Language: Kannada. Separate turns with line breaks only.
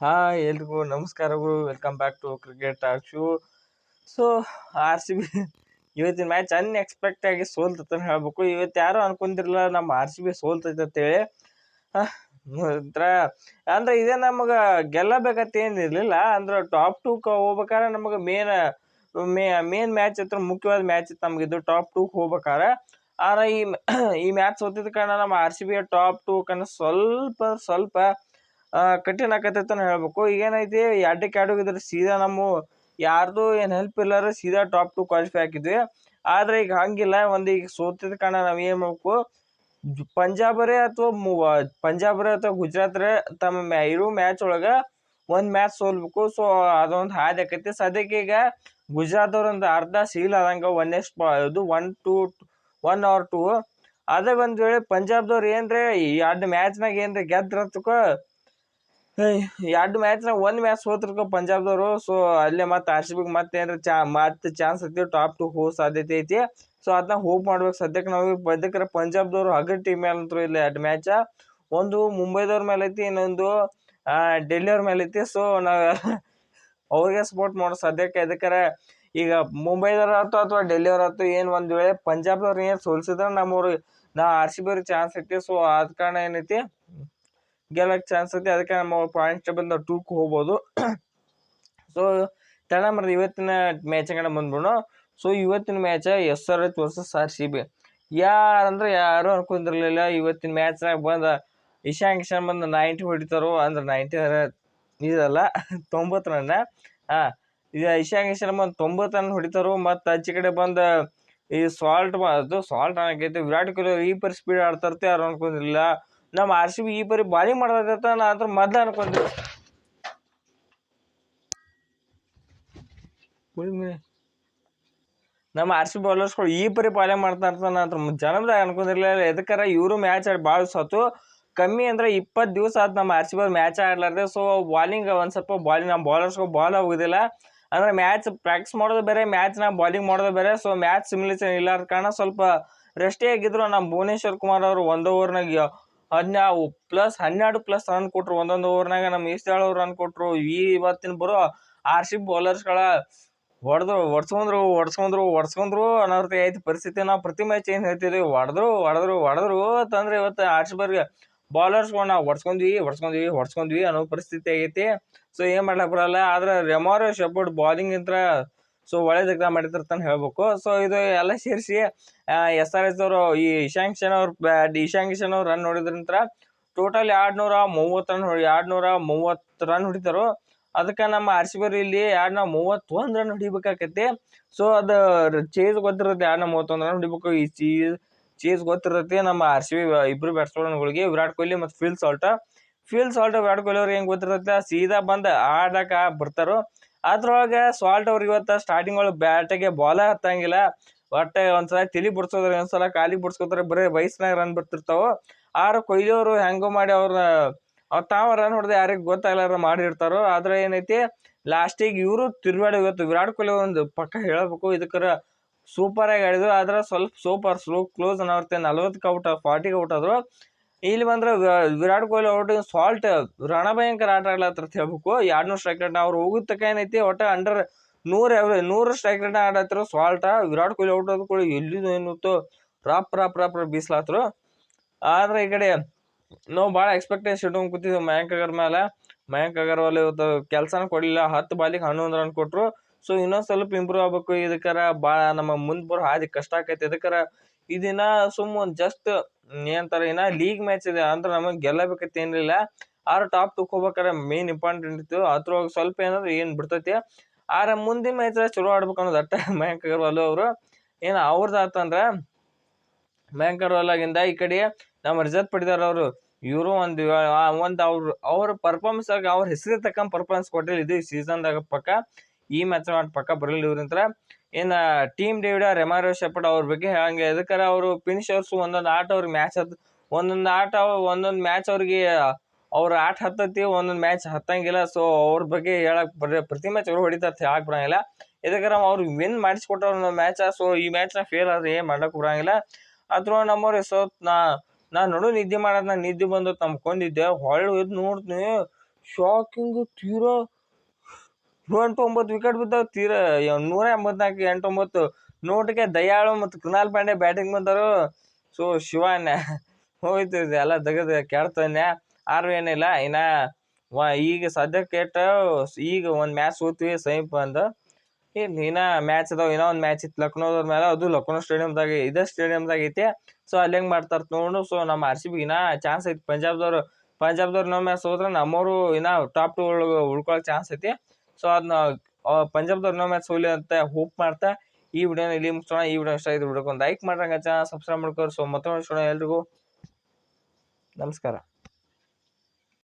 ಹಾಯ್ ಎಲ್ರಿಗೂ ನಮಸ್ಕಾರಗಳು welcome back to cricket talk show so R C B ಇವತ್ತಿನ ಮ್ಯಾಚ್ ಅನ್ಎಕ್ಸ್ಪೆಕ್ಟ್ ಆಗಿ ಸೋಲ್ತೈತೆ ಹೇಳ್ಬೇಕು. ಇವತ್ತು ಯಾರು ಅನ್ಕೊಂತಿರಲಿಲ್ಲ ನಮ್ಮ ಆರ್ ಸಿ ಬಿ ಸೋಲ್ತೈತೆ ಅಂತೇಳಿ ಒಂಥರ ಅಂದ್ರೆ ಇದೇ ನಮಗೆ ಗೆಲ್ಲಬೇಕಂತ ಏನಿರಲಿಲ್ಲ ಅಂದ್ರೆ ಟಾಪ್ ಟೂ ಹೋಗ್ಬೇಕಾದ್ರೆ ನಮಗೆ ಮೇನ್ ಮೇ ಮೇನ್ ಮ್ಯಾಚ್ ಹತ್ರ ಮುಖ್ಯವಾದ ಮ್ಯಾಚ್ ಇತ್ತು ನಮಗಿದು ಟಾಪ್ ಟೂಗೆ ಹೋಗ್ಬೇಕಾದ್ರೆ. ಆದ್ರೆ ಈ ಈ ಮ್ಯಾಚ್ ಸೋತಿದ್ದ ಕಾರಣ ನಮ್ಮ R C B top two ಕಣ ಸ್ವಲ್ಪ ಸ್ವಲ್ಪ ಕಠಿಣ ಆಕತೈತನ ಹೇಳಬೇಕು. ಈಗೇನೈತಿ ಎರಡಕ್ಕೆ ಎರಡು ಇದ್ರೆ ಸೀದಾ ನಮ್ಮ ಯಾರ್ದು ಏನು ಹೆಲ್ಪ್ ಇಲ್ಲಾರ ಸೀದಾ ಟಾಪ್ ಟು ಕ್ವಾಲಿಫೈ ಹಾಕಿದ್ವಿ. ಆದ್ರೆ ಈಗ ಹಂಗಿಲ್ಲ, ಒಂದು ಈಗ ಸೋತಿದ ಕಾರಣ ನಾವು ಏನು ಮಾಡ್ಬೇಕು? ಪಂಜಾಬರೇ ಅಥವಾ ಪಂಜಾಬರೇ ಅಥವಾ ಗುಜರಾತ್ರೇ ತಮ್ಮ ಮ್ಯಾ, ಇರೋ ಮ್ಯಾಚ್ ಒಳಗೆ ಒಂದು ಮ್ಯಾಚ್ ಸೋಲ್ಬೇಕು. ಸೊ ಅದೊಂದು ಹಾದಿ ಆಕೈತಿ. ಸದ್ಯಕ್ಕೆ ಈಗ ಗುಜರಾತ್ ಅವ್ರೊಂದು ಅರ್ಧ ಸೀಲ್ ಆದಂಗೆ ಒಂದೇ ಸ್ಪಾ ಇದು one two one or two ಅದೇ ಒಂದು ವೇಳೆ ಪಂಜಾಬ್ದವ್ರು ಏನ್ರಿ ಎರಡು ಮ್ಯಾಚ್ನಾಗ ಏನ್ರಿ ಗೆದ್ರತ್ಕೋ ಎರಡು ಮ್ಯಾಚ್ನಾಗ ಒಂದು ಮ್ಯಾಚ್ ಸೋತಿರ್ಕೊ ಪಂಜಾಬ್ದವರು ಸೊ ಅಲ್ಲೇ ಮತ್ತೆ ಆರ್ ಸಿ ಬಿಗೆ ಮತ್ತೆ ಏನಾರ ಚಾ, ಮತ್ತೆ ಚಾನ್ಸ್ ಐತಿ ಟಾಪ್ ಟು ಹೋಗೋ ಸಾಧ್ಯತೆ ಐತಿ. ಸೊ ಅದನ್ನ ಹೋಪ್ ಮಾಡ್ಬೇಕು. ಸದ್ಯಕ್ಕೆ ನಾವು ಬದಕ್ರೆ ಪಂಜಾಬ್ದವರು ಹಗರ್ ಟೀಮ್ ಮೇಲೆ ಅಂತೂ ಇಲ್ಲ ಎರಡು ಮ್ಯಾಚ ಒಂದು ಮುಂಬೈದವ್ರ ಮೇಲೆ ಐತಿ, ಇನ್ನೊಂದು ಡೆಲ್ಲಿಯವ್ರ ಮೇಲೆ ಐತಿ. ಸೊ ನಾವು ಅವ್ರಿಗೆ ಸಪೋರ್ಟ್ ಮಾಡೋ ಸದ್ಯಕ್ಕೆ ಎದಕ್ಕಾರ ಈಗ ಮುಂಬೈದವ್ರ ಆಯ್ತು ಅಥವಾ ಡೆಲ್ಲಿಯವ್ರ ಆಯ್ತು, ಏನು ಒಂದು ವೇಳೆ ಪಂಜಾಬ್ದವ್ರು ಏನು ಸೋಲ್ಸಿದ್ರೆ ನಮ್ಮವ್ರು, ನಾ ಆರ್ ಸಿ ಬಿ ಅವ್ರಿಗೆ ಚಾನ್ಸ್ ಐತಿ. ಸೊ ಆದ ಕಾರಣ ಏನೈತಿ ಗೆಲ್ಲಕ್ಕೆ ಚಾನ್ಸ್ ಐತಿ. ಅದಕ್ಕೆ ನಮ್ಮ ಪಾಯಿಂಟ್ ಟೇಬಲ್ ಟೂಕ್ ಹೋಗ್ಬೋದು. ಸೊ ತಡ ಮರದ ಇವತ್ತಿನ ಮ್ಯಾಚ್ ಕಡೆ ಬಂದ್ಬಿಡೋಣ. ಸೊ ಇವತ್ತಿನ match S R H versus R C B. ಯಾರಂದ್ರೆ ಯಾರು ಅನ್ಕೊಂಡಿರಲಿಲ್ಲ ಇವತ್ತಿನ ಮ್ಯಾಚ್ನಾಗ ಬಂದ ಇಶಾನ್ ಕಿಶನ್ ಬಂದು ನೈಂಟಿ ಹೊಡಿತಾರೋ ಅಂದ್ರೆ ನೈಂಟಿ ಇದಲ್ಲ, ತೊಂಬತ್ತು ರನ್ನ ಹಾಂ ಇದು ಇಶಾನ್ ಕಿಶನ್ ಬಂದು ತೊಂಬತ್ತು ರನ್ ಹೊಡಿತಾರೋ ಮತ್ತು ಆಚೆ ಕಡೆ ಬಂದ ಈ ಸಾಲ್ಟ್ ಬಂದು ಸಾಲ್ಟ್ ಆಗೈತೆ ವಿರಾಟ್ ಕೊಹ್ಲಿ ಈ ಪರಿ ಸ್ಪೀಡ್ ಆಡ್ತಾರತ್ತೆ ಯಾರು ಅನ್ಕೊಂಡಿರಲಿಲ್ಲ. ನಮ್ಮ ಆರ್ ಸಿ ಬಿ ಈ ಪರಿ ಬಾಲಿಂಗ್ ಮಾಡೋದೈತೆ ನಾ ಅದ್ರ ಮೊದ್ಲು ಅನ್ಕೊಂಡೆ. ನಮ್ಮ ಆರ್ ಸಿ ಬೌಲರ್ಸ್ಗಳು ಈ ಪರಿ ಬಾಲಿಂಗ್ ಮಾಡ್ತಾ ಇರ್ತಾನೆ ಅದ್ರ ಜನದಾಗ ಅನ್ಕೊಂಡಿರ್ಲಿಲ್ಲ ಎದಕ್ಕಾರ ಇವರು ಮ್ಯಾಚ್ ಆಡಿ ಭಾಳ ಸತ್ತು. ಕಮ್ಮಿ ಅಂದ್ರೆ ಇಪ್ಪತ್ತು ದಿವಸ ಆದ್ ನಮ್ಮ ಆರ್ ಸಿ ಬಿ ಮ್ಯಾಚ್ ಆಡ್ಲಾರ್ದೆ ಸೊ ಬಾಲಿಂಗ್ ಒಂದು ಸ್ವಲ್ಪ ಬಾಲಿಂಗ್ ನಮ್ಮ ಬೌಲರ್ಸ್ಗಳು ಬಾಲ್ ಹೋಗೋದಿಲ್ಲ. ಅಂದ್ರೆ ಮ್ಯಾಚ್ ಪ್ರಾಕ್ಟೀಸ್ ಮಾಡೋದು ಬೇರೆ ಮ್ಯಾಚ್ ನಾ ಬಾಲಿಂಗ್ ಮಾಡೋದು ಬೇರೆ ಸೊ ಮ್ಯಾಚ್ ಸಿಮ್ಯುಲೇಷನ್ ಇಲ್ಲಾರ ಕಾರಣ ಸ್ವಲ್ಪ ರೆಸ್ಟೇ ಆಗಿದ್ರು ನಮ್ಮ ಭುವನೇಶ್ವರ್ ಕುಮಾರ್ ಅವರು ಒಂದು ಓವರ್ನಾಗ ಹದಿನಾ ಪ್ಲಸ್ ಹನ್ನೆರಡು ಪ್ಲಸ್ ರನ್ ಕೊಟ್ರು, ಒಂದೊಂದು ಓವರ್ನಾಗ ನಮ್ಮ ಈಸ್ತಾಳ್ ಅವ್ರು ರನ್ ಕೊಟ್ರು, ಈ ಇವತ್ತಿನ ಬರೋ ಆರ್ ಸಿ ಬೌಲರ್ಸ್ಗಳ ಹೊಡೆದ್ರು, ಹೊಡ್ಸ್ಕೊಂಡ್ರು ಹೊಡ್ಸ್ಕೊಂಡ್ರು ಹೊಡ್ಸ್ಕೊಂಡ್ರು ಅನಾಹುತ ಐತಿ ಪರಿಸ್ಥಿತಿ. ನಾವು ಪ್ರತಿ ಮ್ಯಾಚ್ ಏನು ಹೇಳ್ತೀವಿ ಹೊಡೆದ್ರು ಹೊಡೆದ್ರು ಹೊಡೆದ್ರು ಅಂತಂದ್ರೆ ಇವತ್ತು ಆರ್ ಸಿ ಬರ್ಗೆ ನಾವು ಹೊಡ್ಸ್ಕೊಂಡ್ವಿ ಹೊಡ್ಸ್ಕೊಂಡ್ವಿ ಹೊಡ್ಸ್ಕೊಂಡ್ವಿ ಅನ್ನೋ ಪರಿಸ್ಥಿತಿ ಆಗೈತಿ ಸೊ ಏನು ಮಾಡ್ಲಕ್ಕೆ ಬರಲ್ಲ. ಆದ್ರೆ ರೆಮಾರೋ ಶೆಪರ್ಡ್ ಬಾಲಿಂಗ್ ಇಂತ್ರ ಸೊ ಒಳ್ಳೇದಕ್ಕೆ ಮಾಡಿರ್ತಾನೆ ಹೇಳ್ಬೇಕು. ಸೊ ಇದು ಎಲ್ಲ ಸೇರಿಸಿ ಎಸ್ ಆರ್ ಎಸ್ ಅವರು, ಈ ಇಶಾಂಕ್ ಕಿಶನ್ ಅವ್ರ ಇಶಾಂಕ್ ಕಿಶನ್ ಅವ್ರು ರನ್ ನೋಡಿದ್ರಂತ್ರ ಟೋಟಲ್ ಎರಡು ನೂರ ಮೂವತ್ತು ರನ್ ಹೊಡಿ ಎರಡು ನೂರ ಮೂವತ್ತು ರನ್ ಹೊಡಿತಾರೋ. ಅದಕ್ಕೆ ನಮ್ಮ ಆರ್ ಸಿ ಬಿ ಇಲ್ಲಿ ಎರಡು ನೂರ ಮೂವತ್ತೊಂದು ರನ್ ಹೊಡಿಬೇಕಾಕೈತಿ. ಸೊ ಅದು ಚೇಸ್ ಗೊತ್ತಿರುತ್ತೆ ಎರಡು ನೂರ ಮೂವತ್ತೊಂದು ರನ್ ಹೊಡಿಬೇಕು. ಈ ಚೀಸ್ ಚೇಸ್ ಗೊತ್ತಿರುತ್ತೆ ನಮ್ಮ ಆರ್ ಸಿ ಬಿ ಇಬ್ಬರು ಬ್ಯಾಟ್ಸ್ಮನ್ಗಳಿಗೆ ವಿರಾಟ್ ಕೊಹ್ಲಿ ಮತ್ತು Phil Salt. Phil Salt, Virat Kohli ಅವ್ರಿಗೆ ಹೆಂಗೆ ಗೊತ್ತಿರುತ್ತೆ? ಸೀದಾ ಬಂದು ಆಡಕ್ಕೆ ಬರ್ತಾರೋ. ಅದ್ರೊಳಗೆ ಸಾಲ್ಟ್ ಅವ್ರಿಗೆ ಇವತ್ತು ಸ್ಟಾರ್ಟಿಂಗ್ ಒಳಗೆ ಬ್ಯಾಟಿಗೆ ಬಾಲ ಹತ್ತಂಗಿಲ್ಲ. ಒಟ್ಟೆ ಒಂದ್ಸಲ ತಿಳಿ ಬಿಡ್ಸೋದ್ರೆ ಒಂದ್ಸಲ ಕಾಲಿಗೆ ಬಿಡ್ಸ್ಕೊತಾರೆ, ಬರೀ ವಯಸ್ಸಿನಾಗ ರನ್ ಬರ್ತಿರ್ತಾವೆ ಆರು ಕೊಹ್ಲಿಯವರು ಹೆಂಗೋ ಮಾಡಿ ಅವ್ರ ಅವ್ರು ತಾವ ರನ್ ಹೊಡೆದ ಯಾರಿಗೆ ಗೊತ್ತಾಗಲಾರ ಮಾಡಿರ್ತಾರೋ, ಆದ್ರೆ ಏನೈತಿ ಲಾಸ್ಟಿಗೆ ಇವರು ತಿರುಗಾಡಿ ಇವತ್ತು ವಿರಾಟ್ ಕೊಹ್ಲಿ ಒಂದು ಪಕ್ಕ ಹೇಳಬೇಕು ಇದಕ್ಕರ ಆಗಿ ಆಡಿದ್ರು, ಆದ್ರೆ ಸ್ವಲ್ಪ ಸೂಪರ್ ಸ್ಲೋ ಕ್ಲೋಸ್ ಅನ್ನೋರ್ತೆ ನಲ್ವತ್ತಕ್ಕೆ ಔಟ್ ಫಾರ್ಟಿಗೆ ಔಟ್ ಆದ್ರು ಇಲ್ಲಿ ಬಂದ್ರೆ ವಿರಾಟ್ ಕೊಹ್ಲಿ ಔಟ್ ಸಾಲ್ಟ್ ರಣಭಯಂಕರ ಆಟ ಆಡ್ಲತ್ತ ಹೇಳ್ಬೇಕು. ಎರಡು ನೂರು ಸ್ಟ್ರೈಕ್ ರೇಟ್ ಅವ್ರು ಹೋಗಿದ ಏನೈತಿ, ಒಟ್ಟು ಅಂಡರ್ ನೂರ ಎವ್ರೆ ನೂರು strike rate Salt Virat Kohli out ಆದ ಕೂಡ ಎಲ್ಲಿದು ಏನಿತ್ತು ರಾಪ್ ರಾಪ್ ರಾಪ್ ರಾಪ್ ಬೀಸ್ಲಾತ್ರು. ಆದ್ರೆ ಈ ಕಡೆ ನಾವು ಭಾಳ ಎಕ್ಸ್ಪೆಕ್ಟೇಷನ್ ಇಟ್ಕೊಂಡು ಕೂತಿದ್ವಿ ಮಯಾಂಕ್ ಅಗರ್ ಮೇಲೆ ಮಯಾಂಕ್ ಅಗರ್ವಾಲ್ ಇವತ್ತು ಕೆಲಸನ ಕೊಡಲಿಲ್ಲ. ಹತ್ತು ಬಾಲಿಗೆ ಹನ್ನೊಂದು ರನ್ ಕೊಟ್ಟರು ಸೊ ಇನ್ನೊಂದು ಸ್ವಲ್ಪ ಇಂಪ್ರೂವ್ ಆಗ್ಬೇಕು. ಇದಕ್ಕರ ಭಾಳ ನಮ್ಮ ಮುಂದೆ ಬರೋ ಹಾದಿ ಕಷ್ಟ ಆಕೈತಿ. ಇದಕ್ಕರ ಇದನ್ನ ಸುಮ್ಮ ಜಸ್ಟ್ ಏನಂತಾರೆ, ಇನ್ನ ಲೀಗ್ ಮ್ಯಾಚ್ ಇದೆ. ಅಂದ್ರೆ ನಮಗೆ ಗೆಲ್ಲಬೇಕಂತ ಏನಿಲ್ಲ. ಆದ್ರೆ ಟಾಪ್ ಟುಕ್ ಹೋಗ್ಬೇಕಾರೆ ಮೇನ್ ಇಂಪಾರ್ಟೆಂಟ್ ಇತ್ತು. ಅದ್ರೊಳಗೆ ಸ್ವಲ್ಪ ಏನಾದ್ರು ಏನು ಬಿಡ್ತೈತಿ. ಆದ್ರೆ ಮುಂದಿನ ಮ್ಯಾಚ್ ಚಲೋ ಆಡ್ಬೇಕು ಅನ್ನೋದು ಅಟ್ಟ ಮಯಾಂಕ್ ಅಗರ್ವಾಲ್ ಅವರು. ಏನು ಅವ್ರದ್ದು ಆತಂದ್ರೆ ಮಯಾಂಕ್ ಅಗರ್ವಾಲಾಗಿಂದ ಈ ಕಡೆ ನಮ್ಮ ರಜತ್ ಪಡಿದಾರ ಅವರು, ಇವರು ಒಂದು ಒಂದು ಅವ್ರ ಅವ್ರ ಪರ್ಫಾರ್ಮೆನ್ಸ್ ಆಗಿ ಅವ್ರ ಹೆಸರು ತಕ್ಕಂಗೆ ಪರ್ಫಾರ್ಮೆನ್ಸ್ ಕೊಟ್ಟಿಲ್ಲ. ಇದು ಸೀಸನ್ದಾಗ ಪಕ್ಕ. ಈ ಮ್ಯಾಚ್ ಮಾಡಿ ಪಕ್ಕ ಬರಲಿಲ್ಲ ಇವ್ರಂತ್ರ ಇನ್ನು ಟೀಮ್ ಡೇವಿಡ ರೆಮಾರೋ ಶೆಪರ್ಡ್ ಅವ್ರ ಬಗ್ಗೆ ಹಂಗೆ ಎದಕ್ಕಾರ ಅವರು ಫಿನಿಷರ್ಸ್ ಒಂದೊಂದು ಆಟ ಅವ್ರಿಗೆ ಮ್ಯಾಚ್ ಹತ್ ಒಂದೊಂದು ಆಟ ಒಂದೊಂದು ಮ್ಯಾಚ್ ಅವ್ರಿಗೆ ಅವ್ರ ಆಟ ಹತ್ತತಿ, ಒಂದೊಂದು ಮ್ಯಾಚ್ ಹತ್ತಂಗಿಲ್ಲ. ಸೊ ಅವ್ರ ಬಗ್ಗೆ ಹೇಳಕ್ ಬರ್ರಿ ಪ್ರತಿ ಮ್ಯಾಚ್ ಅವ್ರು ಹೊಡಿತಾ ಹೇಳಕ್ ಬರಂಗಿಲ್ಲ. ಇದಕ್ಕಾರ ಅವ್ರು ವಿನ್ ಮಾಡಿಸ್ಕೊಟ್ಟವ್ರ ಮ್ಯಾಚ ಸೊ ಈ ಮ್ಯಾಚ್ನ ಫೇಲ್ ಆದ್ರೆ ಏನು ಮಾಡಕ್ ಬರಂಗಿಲ್ಲ. ಅದ್ರ ನಮ್ಮವ್ರು ಸೊ ನಾ ನಾ ನಡು ನಿದ್ದೆ ಮಾಡೋದು ನಾ ನಿದ್ದೆ ಬಂದು ತಮ್ಕೊಂಡಿದ್ದೆ ಹೊಳ್ಳು ಇದು ನೋಡ್ತೀನಿ. ಶಾಕಿಂಗು ತೀರಾ ಎಂಟು ಒಂಬತ್ತು ವಿಕೆಟ್ ಬಿದ್ದಾವ, ತೀರ ನೂರ ಎಂಬತ್ನಾಲ್ಕು ಎಂಟೊಂಬತ್ತು. ನೋಟಿಗೆ ದಯಾಳು ಮತ್ತು ಕೃಣಾಲ್ ಪಾಂಡೆ ಬ್ಯಾಟಿಂಗ್ ಬಂದರು. ಸೊ ಶಿವಾನ್ಯ ಹೋಯ್ತು ಎಲ್ಲ ತೆಗೆದು ಕೆಡ್ತಾನೆ ಆರು ಏನಿಲ್ಲ, ಇನ್ನ ವ, ಈಗ ಸದ್ಯಕ್ಕೆ ಇಟ್ಟು, ಈಗ ಒಂದು ಮ್ಯಾಚ್ ಸೋತ್ವಿ ಸಮೀಪ ಅಂದ ಏನು ಇನ್ನ ಮ್ಯಾಚ್ ಅದಾವ, ಇನ್ನೂ ಒಂದು ಮ್ಯಾಚ್ ಇತ್ತು. ಲಕ್ನೋದ್ರ ಮೇಲೆ, ಅದು ಲಕ್ನೋ ಸ್ಟೇಡಿಯಮ್ದಾಗ ಇದೇ ಸ್ಟೇಡಿಯಮ್ದಾಗ ಐತಿ. ಸೊ ಅಲ್ಲಿ ಹೆಂಗೆ ಮಾಡ್ತಾರೆ ನೋಡು. ಸೊ ನಮ್ಮ ಆರ್ ಸಿ ಬಿ ಇನ್ನ ಚಾನ್ಸ್ ಐತಿ. ಪಂಜಾಬ್ದವ್ರು ಪಂಜಾಬ್ದವ್ರು ನಮ್ಮ ಮ್ಯಾಚ್ ಸೋತ್ರ ನಮ್ಮವರು ಇನ್ನ ಟಾಪ್ ಟು ಉಳ್ಕೊಳ್ಳೋ ಚಾನ್ಸ್ ಐತಿ. ಸೊ ಅದನ್ನ ಪಂಜಾಬ್ದವ್ರು ನಮ್ಮ ಮ್ಯಾಚ್ ಸೋಲಿ ಅಂತ ಹೋಪ್ ಮಾಡ್ತಾ ಈ ವಿಡಿಯೋನ ಇಲ್ಲಿ ಮುಗಿಸೋಣ ಈ ವಿಡಿಯೋ ಇಷ್ಟ ಇದ್ರೆ ವಿಡಿಯೋಕ್ಕೆ ಒಂದು ಲೈಕ್ ಮಾಡ್ರಂಗ ಸಬ್ಸ್ಕ್ರೈಬ್ ಮಾಡ್ಕೊಳ್ರಿ. ಸೊ ಮತ್ತೊಂದು ಎಲ್ರಿಗೂ. ನಮಸ್ಕಾರ.